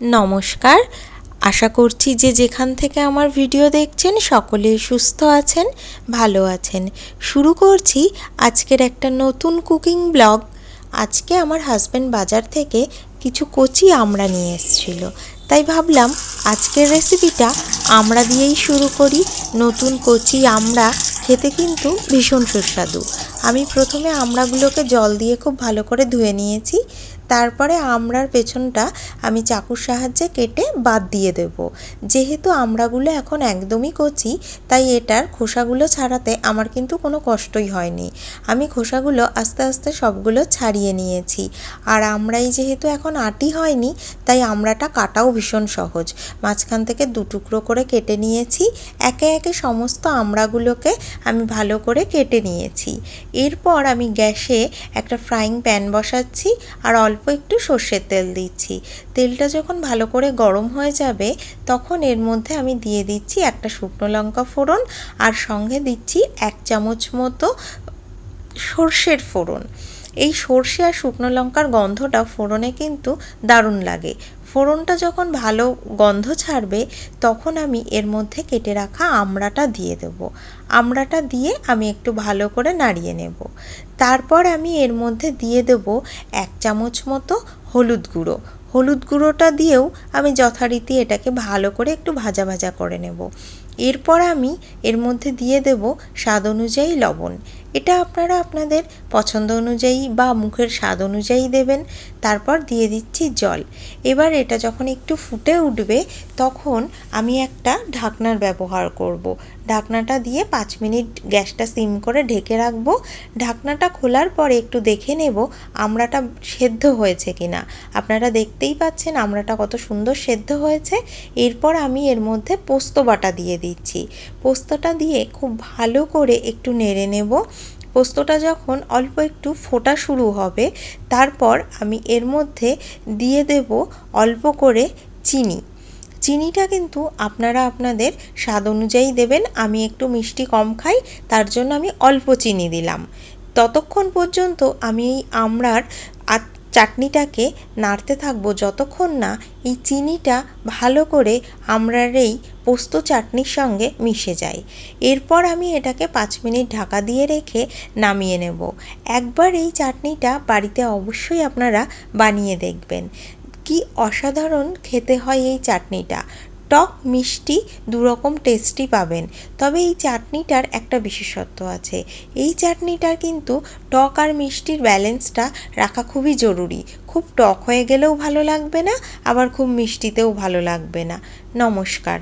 নমস্কার। আশা করছি যে যেখান থেকে আমার ভিডিও দেখছেন সকলেই সুস্থ আছেন, ভালো আছেন। শুরু করছি আজকের একটা নতুন কুকিং ব্লগ। আজকে আমার হাজব্যান্ড বাজার থেকে কিছু কচি আমরা নিয়ে এসেছিল। তাই ভাবলাম আজকের রেসিপিটা আমরা দিয়েই শুরু করি। নতুন কচি আমরা খেতে কিন্তু ভীষণ সুস্বাদু। আমি প্রথমে আমড়াগুলোকে জল দিয়ে খুব ভালো করে ধুয়ে নিয়েছি। তারপরে আমড়ার পেছনটা আমি চাকুর সাহায্যে কেটে বাদ দিয়ে দেব। যেহেতু আমড়াগুলো এখন একদমই কচি, তাই এটার খোসাগুলো ছাড়াতে আমার কিন্তু কোনো কষ্টই হয়নি। আমি খোসাগুলো আস্তে আস্তে সবগুলো ছাড়িয়ে নিয়েছি। আর আমড়াই যেহেতু এখন আটি হয়নি, তাই আমড়াটা কাটাও ভীষণ সহজ। মাঝখান থেকে দু টুকরো করে কেটে নিয়েছি। একে একে সমস্ত আমড়াগুলোকে আমি ভালো করে কেটে নিয়েছি। এরপর আমি গ্যাসে একটা ফ্রাইং প্যান বসাচ্ছি আর অল্প একটু সর্ষের তেল দিচ্ছি। তেলটা যখন ভালো করে গরম হয়ে যাবে, তখন এর মধ্যে আমি দিয়ে দিচ্ছি একটা শুকনো লঙ্কা ফোড়ন আর সঙ্গে দিচ্ছি এক চামচ মতো সর্ষের ফোড়ন। এই সর্ষে আর শুকনো লঙ্কার গন্ধটা ফোড়নে কিন্তু দারুণ লাগে। ফোড়নটা যখন ভালো গন্ধ ছাড়বে, তখন আমি এর মধ্যে কেটে রাখা আমড়াটা দিয়ে দেব। আমড়াটা দিয়ে আমি একটু ভালো করে নাড়িয়ে নেব। তারপর আমি এর মধ্যে দিয়ে দেব এক চামচ মতো হলুদ গুঁড়ো। হলুদ গুঁড়োটা দিয়েও আমি যথারীতি এটাকে ভালো করে একটু ভাজা ভাজা করে নেব। এরপর আমি এর মধ্যে দিয়ে দেব স্বাদ অনুযায়ী লবণ। এটা আপনারা আপনাদের পছন্দ অনুযায়ী বা মুখের স্বাদ অনুযায়ী দেবেন। তারপর দিয়ে দিচ্ছি জল। এবার এটা যখন একটু ফুটে উঠবে, তখন আমি একটা ঢাকনার ব্যবহার করব। ঢাকনাটা দিয়ে পাঁচ মিনিট গ্যাসটা সিম করে ঢেকে রাখব। ঢাকনাটা খোলার পরে একটু দেখে নেব আমড়াটা সেদ্ধ হয়েছে কি না আপনারা দেখতেই পাচ্ছেন আমড়াটা কত সুন্দর সেদ্ধ হয়েছে। এরপর আমি এর মধ্যে পোস্ত বাটা দিয়ে দিচ্ছি। পোস্তটা দিয়ে খুব ভালো করে একটু নেড়ে নেব। পোস্তটা যখন অল্প একটু ফোটা শুরু হবে, তারপর আমি এর মধ্যে দিয়ে দেব অল্প করে চিনি। চিনিটা কিন্তু আপনারা আপনাদের স্বাদ অনুযায়ী দেবেন, আমি একটু মিষ্টি কম খাই, তার জন্য আমি অল্প চিনি দিলাম। ততক্ষণ পর্যন্ত আমি এই আমড়ার চাটনিটাকে নাড়তে থাকব যতক্ষণ না এই চিনিটা ভালো করে আমরার এই পোস্ত চাটনির সঙ্গে মিশে যায়। এরপর আমি এটাকে পাঁচ মিনিট ঢাকা দিয়ে রেখে নামিয়ে নেব। একবার এই চাটনিটা বাড়িতে অবশ্যই আপনারা বানিয়ে দেখবেন। কি অসাধারণ খেতে হয় এই চাটনিটা। টক, মিষ্টি, দুরকম টেস্টি পাবেন। তবে এই চাটনিটার একটা বিশেষত্ব আছে। এই চাটনিটার কিন্তু টক আর মিষ্টির ব্যালেন্সটা রাখা খুবই জরুরি। খুব টক হয়ে গেলেও ভালো লাগবে না, আবার খুব মিষ্টিতেও ভালো লাগবে না। নমস্কার।